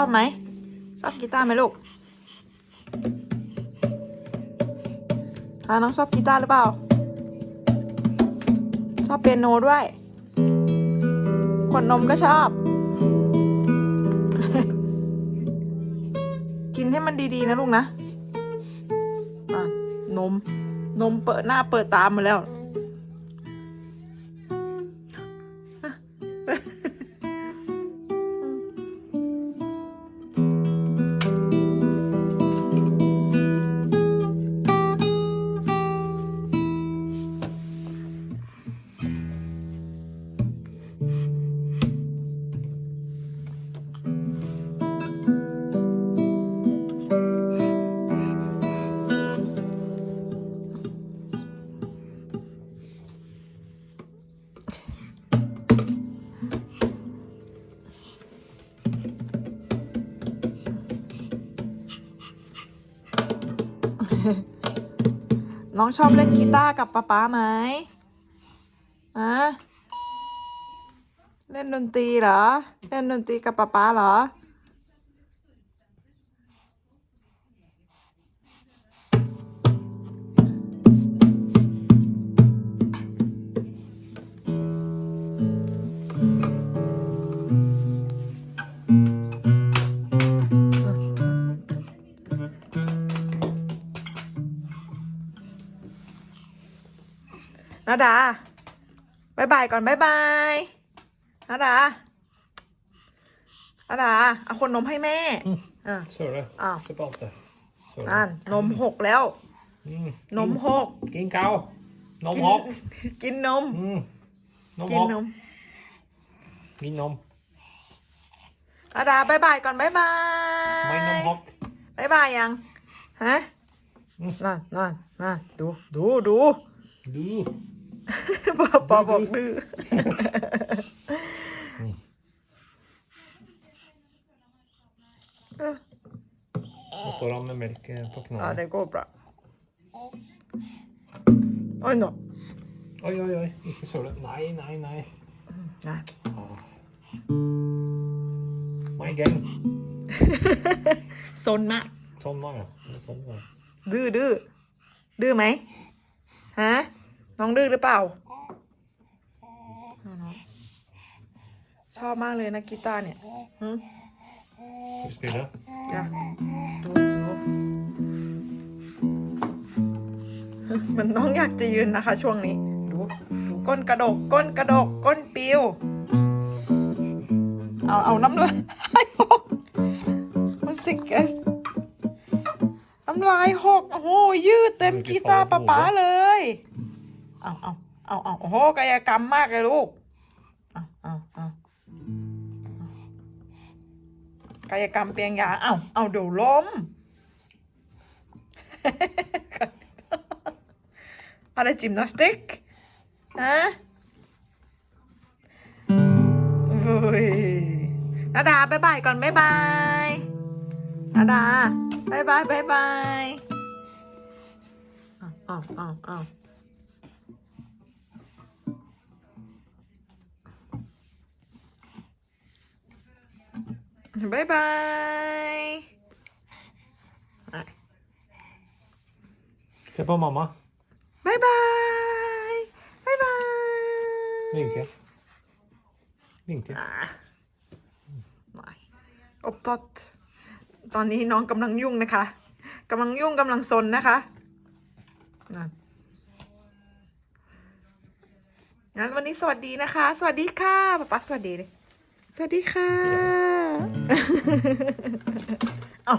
อบไหม ชอบกีตาร์ไหมลูกฮะน้องชอบกีตาร์หรือเปล่า ชอบเปียโนด้วย ขวดนมก็ชอบ กินให้มันดีๆนะลูกนะะนม นมเปิดหน้าเปิดตามมาแล้ว น้องชอบเล่นกีตาร์กับป๊าป๊าไหมอะเล่นดนตรีเหรอ เล่นดนตรีกับป๊าป๊าเหรอ นาดาบายบายก่อนบายบายนาดานาดาเอาคนนมให้แม่ อะ Så är det. Ja. Se bort det. Så är อ่า det. นมหกแล้ว Mm. นมหก Gin kau. Nom กิน hopp. กินนม Mm. Nom กินน hopp. ม Min nom. นาดาบายบายก่อนบายบาย Min nom hopp. บายบายยัง ฮะ อืม นั่นนั่นนั่นดู ดู ดู Du. ปอปอบอกดื้อ Nu står han med mjölk eh, på อ่า knäna. det går bra Oj då. Oj, oj, oj. Ikke søle. Nei, nei, nei. Nej. Ah. My gang. ซนมาก Sånn var det. Det er Sånn var det. ดื้อดื้อดื้อไหมฮะน้องดื้อหรือเปล่าเอาเนอะชอบมากเลยนะกีตาร์เนี่ยหึ Skal vi spille? จ้ะดูดูเหมันน้องอยากจะยืนนะคะ ช่วงนี้ ดูดูก้นกระดก ก้นกระดก ก้นปิว เอา เอาน้ำลายหกมันสิกนน้ำลายหก โอ้โหยืดเต็มกีตาร์ป๊าป๊าเลย เอาเอาเอาเอาโอ้โหกายกรรมมากเลยลูกเอาเอาเอากายกรรมเปียงยาเอาเอาเดี๋ยวล้มอะไรจิมนาสติกฮะโอ้ยนาดาบายบายก่อนบายบายนาดาบายบายบายบายอ้าวอ้าวอ้าว บายบายอะ Se på mamma. บายบายบายบาย Vinke. Vinke. อะไม่อบตดตอนนี้น้องกำลังยุ่งนะคะกำลังยุ่งกำลังซนนะคะนั่นงั้นวันนี้สวัสดีนะคะ สวัสดีค่ะป๊าป๊าสวัสดีเลยสวัสดีค่ะ เอา